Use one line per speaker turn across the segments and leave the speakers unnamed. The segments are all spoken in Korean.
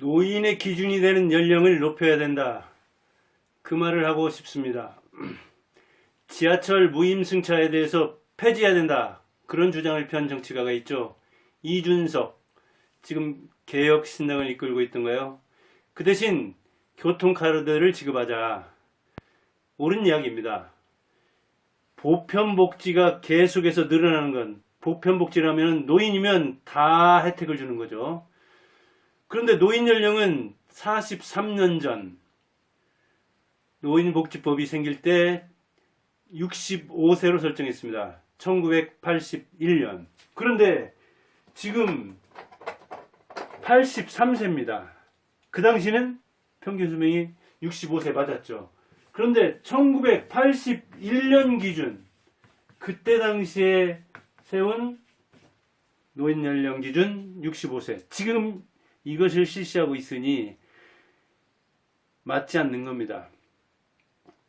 노인의 기준이 되는 연령을 높여야 된다. 그 말을 하고 싶습니다. 지하철 무임승차에 대해서 폐지해야 된다. 그런 주장을 편 정치가가 있죠. 이준석, 지금 개혁신당을 이끌고 있던가요? 그 대신 교통카드를 지급하자. 옳은 이야기입니다. 보편복지가 계속해서 늘어나는 건 보편복지라면 노인이면 다 혜택을 주는 거죠. 그런데 노인 연령은 43년 전 노인복지법이 생길 때 65세로 설정했습니다. 1981년. 그런데 지금 83세입니다. 그 당시는 평균 수명이 65세 맞았죠. 그런데 1981년 기준 그때 당시에 세운 노인 연령 기준 65세. 지금 이것을 실시하고 있으니 맞지 않는 겁니다.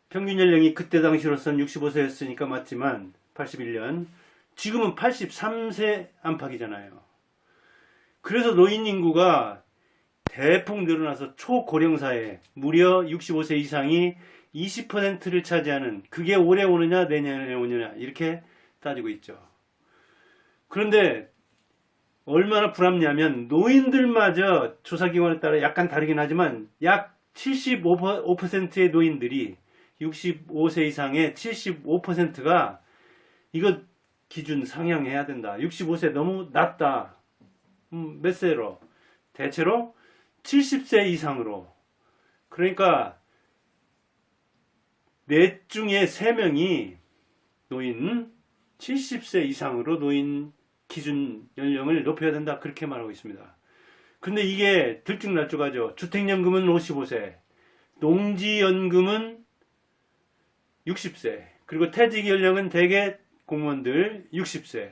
평균 연령이 그때 당시로서는 65세였으니까 맞지만 81년 지금은 83세 안팎이잖아요. 그래서 노인 인구가 대폭 늘어나서 초고령 사회 무려 65세 이상이 20%를 차지하는 그게 올해 오느냐 내년에 오느냐 이렇게 따지고 있죠. 그런데 얼마나 부럽냐면 노인들마저 조사기관에 따라 약간 다르긴 하지만 약 75%의 노인들이 65세 이상의 75%가 이거 기준 상향해야 된다. 65세 너무 낮다. 음, 몇 세로? 대체로 70세 이상으로. 그러니까 넷 중에 세 명이 노인 70세 이상으로 노인 기준 연령을 높여야 된다. 그렇게 말하고 있습니다. 근데 이게 들쭉날쭉하죠. 주택연금은 55세, 농지연금은 60세, 그리고 퇴직 연령은 대개 공무원들 60세,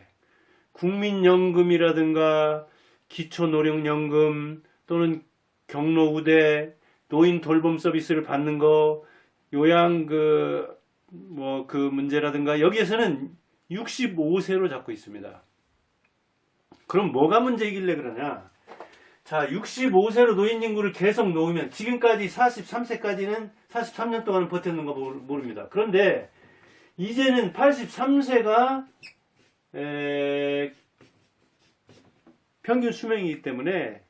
국민연금이라든가 기초노령연금 또는 경로우대 노인 돌봄 서비스를 받는 거 요양 그 뭐 그 문제라든가 여기에서는 65세로 잡고 있습니다. 그럼 뭐가 문제이길래 그러냐? 자, 65세로 노인 인구를 계속 놓으면 지금까지 43세까지는 43년 동안 버텼는 거 모르- 모릅니다. 그런데 이제는 83세가 평균 수명이기 때문에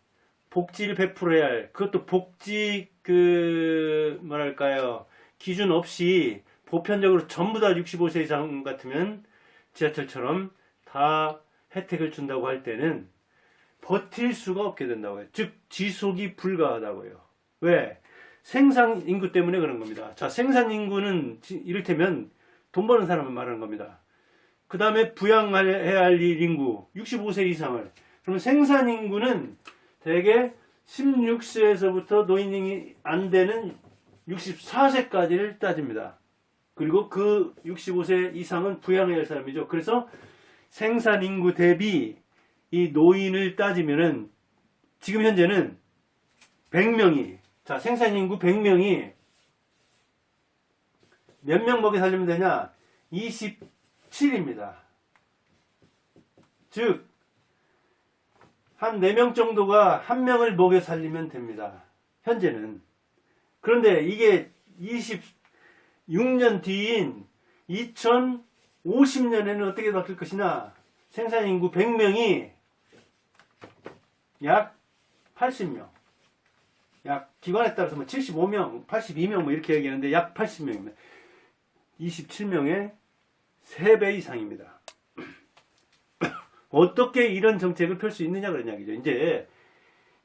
복지를 베풀어야 할 그것도 복지 그 뭐랄까요 기준 없이 보편적으로 전부 다 65세 이상 같으면 지하철처럼 다 혜택을 준다고 할 때는 버틸 수가 없게 된다고요. 즉 지속이 불가하다고요. 왜? 생산 인구 때문에 그런 겁니다. 자, 생산 인구는 지- 이를테면 돈 버는 사람을 말하는 겁니다. 그 다음에 부양해야 할이 인구 65세 이상을 그러면 생산 인구는 대개 16세에서부터 노인이 안 되는 64세까지를 따집니다. 그리고 그 65세 이상은 부양해야 할 사람이죠. 그래서 생산 인구 대비 이 노인을 따지면은 지금 현재는 100명이 자 생산 인구 100명이 몇 명 먹여 살리면 되냐? 27입니다. 즉, 한 4명 정도가 한 명을 먹여 살리면 됩니다. 현재는. 그런데 이게 26년 뒤인 2050년에는 어떻게 바뀔 것이냐? 생산 인구 100명이 약 80명. 약 기관에 따라서 뭐 75명, 82명 뭐 이렇게 얘기하는데 약 80명입니다. 27명의 3배 이상입니다. 어떻게 이런 정책을 펼 수 있느냐 그런 이야기죠. 이제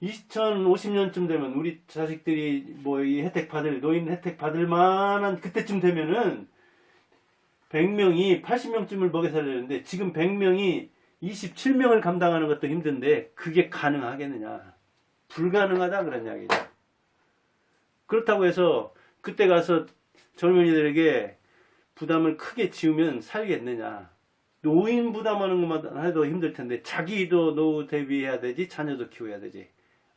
2050년쯤 되면 우리 자식들이 뭐 이 혜택 받을 노인 혜택 받을 만한 그때쯤 되면은 100명이 80명쯤을 먹여 살리는데 지금 100명이 27명을 감당하는 것도 힘든데 그게 가능하겠느냐? 불가능하다 그런 이야기죠. 그렇다고 해서 그때 가서 젊은이들에게 부담을 크게 지우면 살겠느냐? 노인 부담하는 것만 해도 힘들 텐데 자기도 노후 대비해야 되지 자녀도 키워야 되지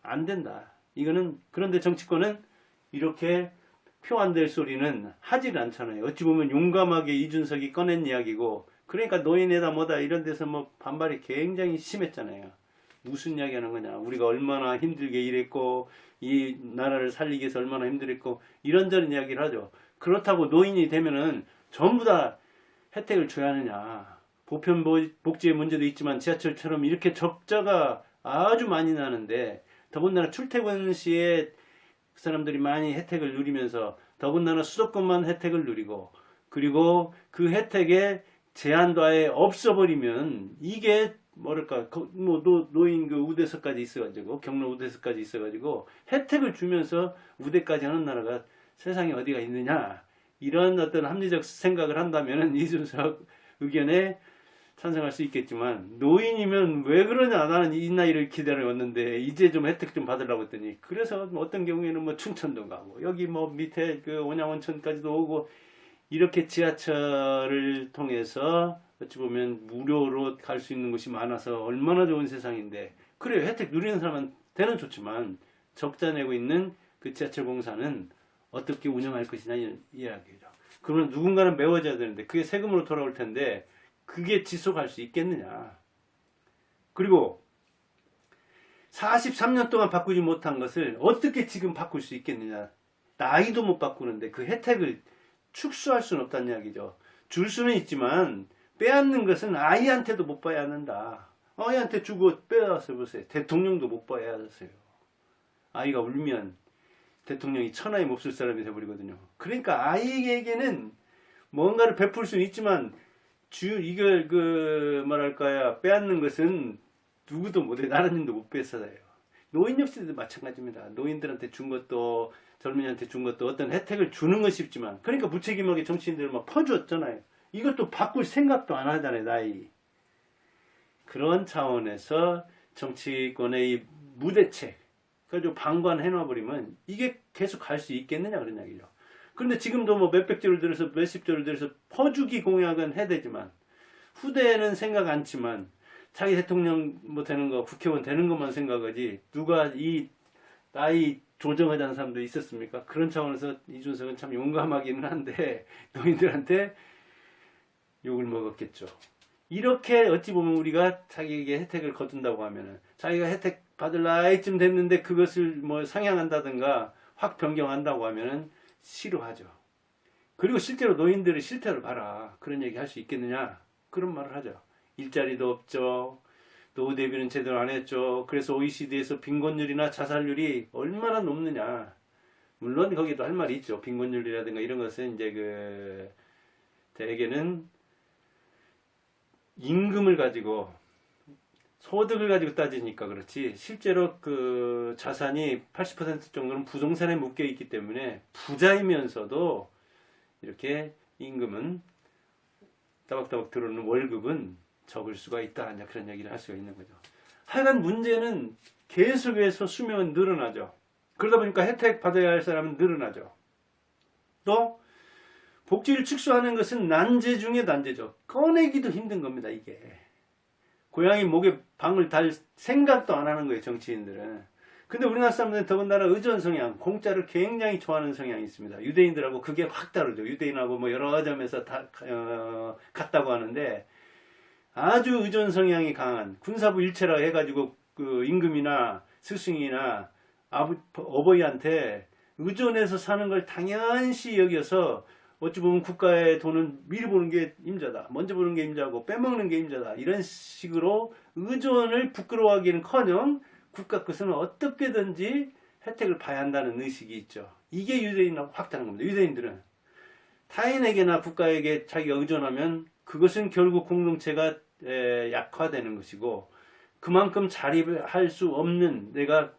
안 된다. 이거는 그런데 정치권은 이렇게 표 안 될 소리는 하질 않잖아요. 어찌 보면 용감하게 이준석이 꺼낸 이야기고 그러니까 노인에다 뭐다 이런 데서 뭐 반발이 굉장히 심했잖아요. 무슨 이야기 하는 거냐. 우리가 얼마나 힘들게 일했고, 이 나라를 살리기 위해서 얼마나 힘들었고, 이런저런 이야기를 하죠. 그렇다고 노인이 되면은 전부 다 혜택을 줘야 하느냐. 보편 보- 복지의 문제도 있지만 지하철처럼 이렇게 적자가 아주 많이 나는데, 더군다나 출퇴근 시에 그 사람들이 많이 혜택을 누리면서 더군다나 수도권만 혜택을 누리고 그리고 그 혜택에 제한도 아예 없어버리면 이게 뭐랄까 거- 뭐 노, 노인 그 우대서까지 있어가지고 경로 우대서까지 있어가지고 혜택을 주면서 우대까지 하는 나라가 세상에 어디가 있느냐 이런 어떤 합리적 생각을 한다면은 이준석 의견에 찬성할 수 있겠지만 노인이면 왜 그러냐? 나는 이 나이를 기다려왔는데 이제 좀 혜택 좀 받으려고 했더니 그래서 뭐 어떤 경우에는 뭐 충청도 가고 여기 뭐 밑에 그 온양원천까지도 오고 이렇게 지하철을 통해서 어찌 보면 무료로 갈 수 있는 곳이 많아서 얼마나 좋은 세상인데 그래요. 혜택 누리는 사람한테는 좋지만 적자 내고 있는 그 지하철 공사는 어떻게 운영할 것이냐 이야기죠. 그러면 누군가는 메워져야 되는데 그게 세금으로 돌아올 텐데 그게 지속할 수 있겠느냐. 그리고 43년 동안 바꾸지 못한 것을 어떻게 지금 바꿀 수 있겠느냐. 나이도 못 바꾸는데 그 혜택을 축소할 수는 없다는 이야기죠. 줄 수는 있지만 빼앗는 것은 아이한테도 못 봐야 한다. 아이한테 주고 빼앗아 보세요. 대통령도 못 봐야 하세요. 아이가 울면 대통령이 천하에 몹쓸 사람이 돼버리거든요. 그러니까 아이에게는 뭔가를 베풀 수는 있지만 주 이걸 그 뭐랄까요 빼앗는 것은 누구도 못해 나라님도 못 뺏어요. 노인 역시도 마찬가지입니다. 노인들한테 준 것도 젊은이한테 준 것도 어떤 혜택을 주는 건 쉽지만 그러니까 무책임하게 정치인들 막 퍼주었잖아요. 이것도 바꿀 생각도 안 하잖아요 나이. 그런 차원에서 정치권의 이 무대책 그래서 방관해 놔버리면 이게 계속 갈 수 있겠느냐 그런 이야기죠. 그런데 지금도 뭐 몇백 조를 들여서 몇십 조를 들여서 퍼주기 공약은 해야 되지만 후대에는 생각 않지만 자기 대통령 뭐 되는 거 국회의원 되는 것만 생각하지 누가 이 나이 조정하자는 사람도 있었습니까? 그런 차원에서 이준석은 참 용감하기는 한데 노인들한테 욕을 먹었겠죠. 이렇게 어찌 보면 우리가 자기에게 혜택을 거둔다고 하면은 자기가 혜택 받을 나이쯤 됐는데 그것을 뭐 상향한다든가 확 변경한다고 하면은 싫어하죠. 그리고 실제로 노인들의 실태를 봐라. 그런 얘기 할 수 있겠느냐? 그런 말을 하죠. 일자리도 없죠. 노후 대비는 제대로 안 했죠. 그래서 OECD에서 빈곤율이나 자살률이 얼마나 높느냐. 물론 거기도 할 말이 있죠. 빈곤율이라든가 이런 것은 이제 그 대개는 임금을 가지고 소득을 가지고 따지니까 그렇지 실제로 그 자산이 80% 정도는 부동산에 묶여 있기 때문에 부자이면서도 이렇게 임금은 따박따박 들어오는 월급은 적을 수가 있다 이제 그런 얘기를 할 수가 있는 거죠. 하여간 문제는 계속해서 수명은 늘어나죠. 그러다 보니까 혜택 받아야 할 사람은 늘어나죠. 또 복지를 축소하는 것은 난제 중에 난제죠. 꺼내기도 힘든 겁니다, 이게. 고양이 목에 방울 달 생각도 안 하는 거예요, 정치인들은. 근데 우리나라 사람들은 더군다나 의존 성향, 공짜를 굉장히 좋아하는 성향이 있습니다. 유대인들하고 그게 확 다르죠. 유대인하고 뭐 여러 점에서 다, 어, 같다고 하는데 아주 의존 성향이 강한 군사부 일체라 해가지고 그 임금이나 스승이나 아부, 어버이한테 의존해서 사는 걸 당연시 여겨서 어찌 보면 국가의 돈을 미리 보는 게 임자다. 먼저 보는 게 임자고 빼먹는 게 임자다. 이런 식으로 의존을 부끄러워하기는커녕 국가 것은 어떻게든지 혜택을 봐야 한다는 의식이 있죠. 이게 유대인하고 확 다른 겁니다. 유대인들은 타인에게나 국가에게 자기가 의존하면 그것은 결국 공동체가 에, 약화되는 것이고 그만큼 자립할 수 없는 내가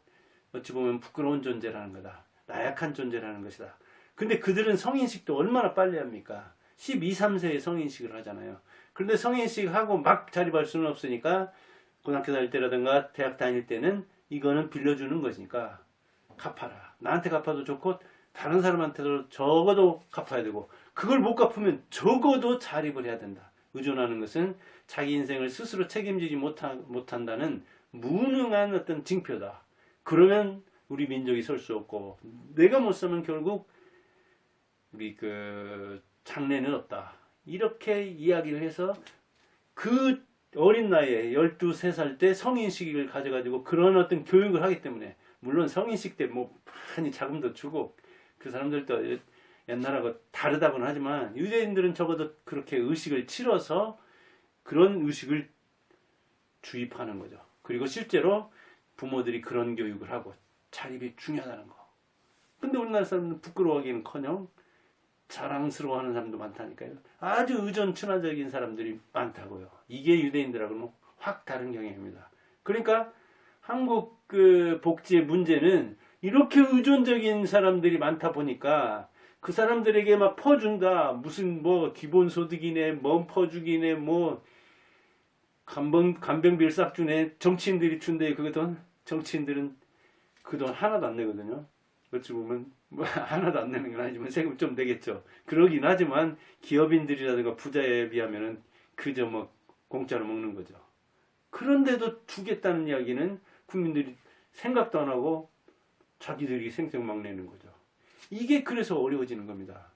어찌 보면 부끄러운 존재라는 거다. 나약한 존재라는 것이다. 근데 그들은 성인식도 얼마나 빨리 합니까? 12, 3세에 성인식을 하잖아요. 그런데 성인식 하고 막 자립할 수는 없으니까 고등학교 다닐 때라든가 대학 다닐 때는 이거는 빌려주는 것이니까 갚아라. 나한테 갚아도 좋고 다른 사람한테도 적어도 갚아야 되고 그걸 못 갚으면 적어도 자립을 해야 된다. 의존하는 것은 자기 인생을 스스로 책임지지 못하, 못한다는 무능한 어떤 징표다. 그러면 우리 민족이 설 수 없고 내가 못 서면 결국 우리 그 장래는 없다. 이렇게 이야기를 해서 그 어린 나이에 12살 때 성인식을 가져가지고 그런 어떤 교육을 하기 때문에 물론 성인식 때 뭐 많이 자금도 주고 그 사람들도 예- 옛날하고 다르다고는 하지만 유대인들은 적어도 그렇게 의식을 치러서 그런 의식을 주입하는 거죠. 그리고 실제로 부모들이 그런 교육을 하고 자립이 중요하다는 거. 근데 우리나라 사람은 부끄러워하기는커녕 자랑스러워하는 사람도 많다니까요. 아주 의존 친화적인 사람들이 많다고요. 이게 유대인들하고는 확 다른 경향입니다. 그러니까 한국 그 복지의 문제는 이렇게 의존적인 사람들이 많다 보니까 그 사람들에게 막 퍼준다. 무슨 뭐 기본소득이네, 뭔 퍼주기네, 뭐 간병, 간병비를 싹 주네. 정치인들이 준대 그 돈. 정치인들은 그 돈 하나도 안 내거든요. 어찌 보면 뭐 하나도 안 내는 건 아니지만 세금 좀 내겠죠. 그러긴 하지만 기업인들이라든가 부자에 비하면은 그저 뭐 공짜로 먹는 거죠. 그런데도 주겠다는 이야기는 국민들이 생각도 안 하고 자기들이 생색막 내는 거죠. 이게 그래서 어려워지는 겁니다.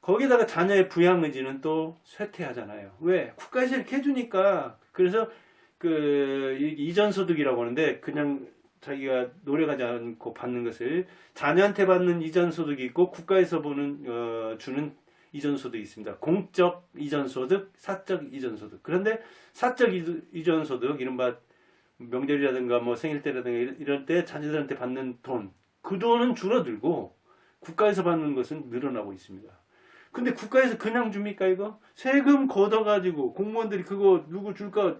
거기다가 자녀의 부양 의지는 또 쇠퇴하잖아요. 왜? 국가에서 이렇게 해주니까 그래서 그 이- 이전소득이라고 하는데 그냥 자기가 노력하지 않고 받는 것을 자녀한테 받는 이전 소득이 있고 국가에서 보는 어, 주는 이전 소득이 있습니다. 공적 이전 소득, 사적 이전 소득. 그런데 사적 이- 이전 소득 이른바 명절이라든가 뭐 생일 때라든가 이럴 때 자녀들한테 받는 돈, 그 돈은 줄어들고 국가에서 받는 것은 늘어나고 있습니다. 근데 국가에서 그냥 줍니까 이거? 세금 걷어가지고 공무원들이 그거 누구 줄까?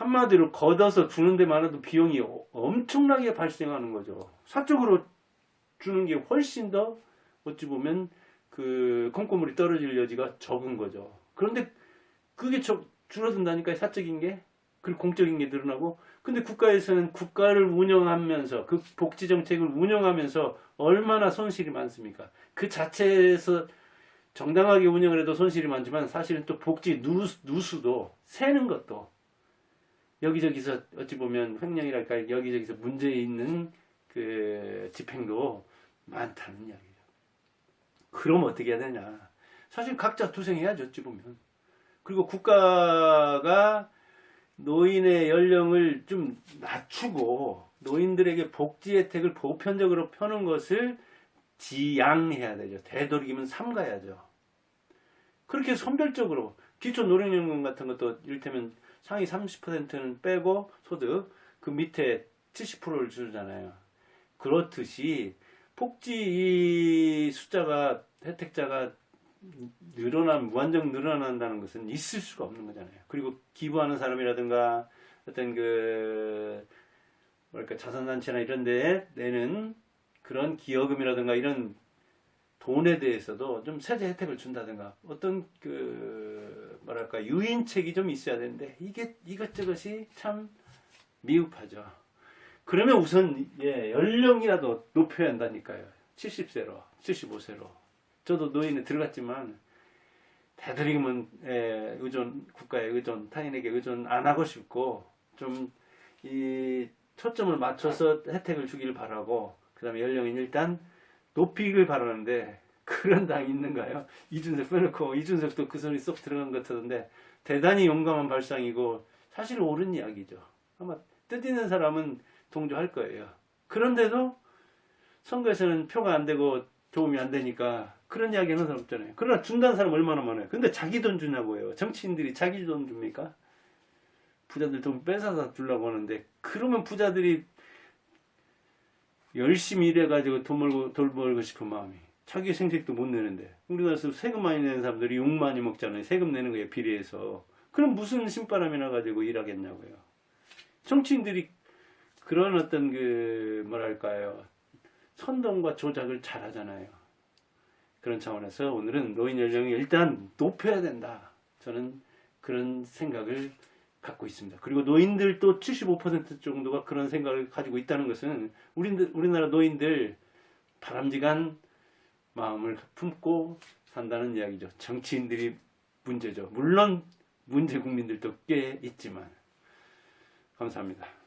한마디로 걷어서 주는 데만 해도 비용이 어- 엄청나게 발생하는 거죠. 사적으로 주는 게 훨씬 더 어찌 보면 그 콩고물이 떨어질 여지가 적은 거죠. 그런데 그게 저- 줄어든다니까요, 사적인 게. 그리고 공적인 게 늘어나고. 근데 국가에서는 국가를 운영하면서 그 복지 정책을 운영하면서 얼마나 손실이 많습니까? 그 자체에서 정당하게 운영을 해도 손실이 많지만 사실은 또 복지 누수, 누수도 세는 것도 여기저기서 어찌 보면 횡령이랄까 여기저기서 문제 있는 그 집행도 많다는 이야기죠. 그럼 어떻게 해야 되냐? 사실 각자 투생해야죠, 어찌 보면. 그리고 국가가 노인의 연령을 좀 낮추고 노인들에게 복지 혜택을 보편적으로 펴는 것을 지양해야 되죠. 되도록이면 삼가야죠. 그렇게 선별적으로 기초 노령연금 같은 것도 이를테면 상위 30%는 빼고 소득 그 밑에 70%를 주잖아요. 그렇듯이 복지 이 숫자가 혜택자가 늘어난 무한정 늘어난다는 것은 있을 수가 없는 거잖아요. 그리고 기부하는 사람이라든가 어떤 그 뭐랄까 자선단체나 이런 데에 내는 그런 기여금이라든가 이런 돈에 대해서도 좀 세제 혜택을 준다든가 어떤 그 뭐랄까 유인책이 좀 있어야 되는데 이게 이것저것이 참 미흡하죠. 그러면 우선 예, 연령이라도 높여야 한다니까요. 70세로, 75세로. 저도 노인에 들어갔지만 되도록이면 예, 의존 국가에 의존, 타인에게 의존 안 하고 싶고 좀 이 초점을 맞춰서 혜택을 주기를 바라고 그다음에 연령은 일단 높이길 바라는데 그런 당이 있는가요? 이준석 빼놓고 이준석도 그 소리 쏙 들어간 것 같던데 대단히 용감한 발상이고 사실 옳은 이야기죠. 아마 뜻 있는 사람은 동조할 거예요. 그런데도 선거에서는 표가 안 되고 도움이 안 되니까 그런 이야기 하는 사람 없잖아요. 그러나 준다는 사람 얼마나 많아요. 근데 자기 돈 주냐고요. 정치인들이 자기 돈 줍니까? 부자들 돈 뺏어서 주려고 하는데 그러면 부자들이 열심히 일해가지고 돈 벌고 돈 벌고 싶은 마음이 자기 생색도 못 내는데 우리나라에서 세금 많이 내는 사람들이 욕 많이 먹잖아요. 세금 내는 거에 비례해서 그럼 무슨 신바람이 나 가지고 일하겠냐고요. 정치인들이 그런 어떤 그 뭐랄까요 선동과 조작을 잘 하잖아요. 그런 차원에서 오늘은 노인 연령이 일단 높여야 된다. 저는 그런 생각을 갖고 있습니다. 그리고 노인들도 75% 정도가 그런 생각을 가지고 있다는 것은 우리 우리나라 노인들 바람직한 마음을 품고 산다는 이야기죠. 정치인들이 문제죠. 물론 문제 국민들도 꽤 있지만 감사합니다.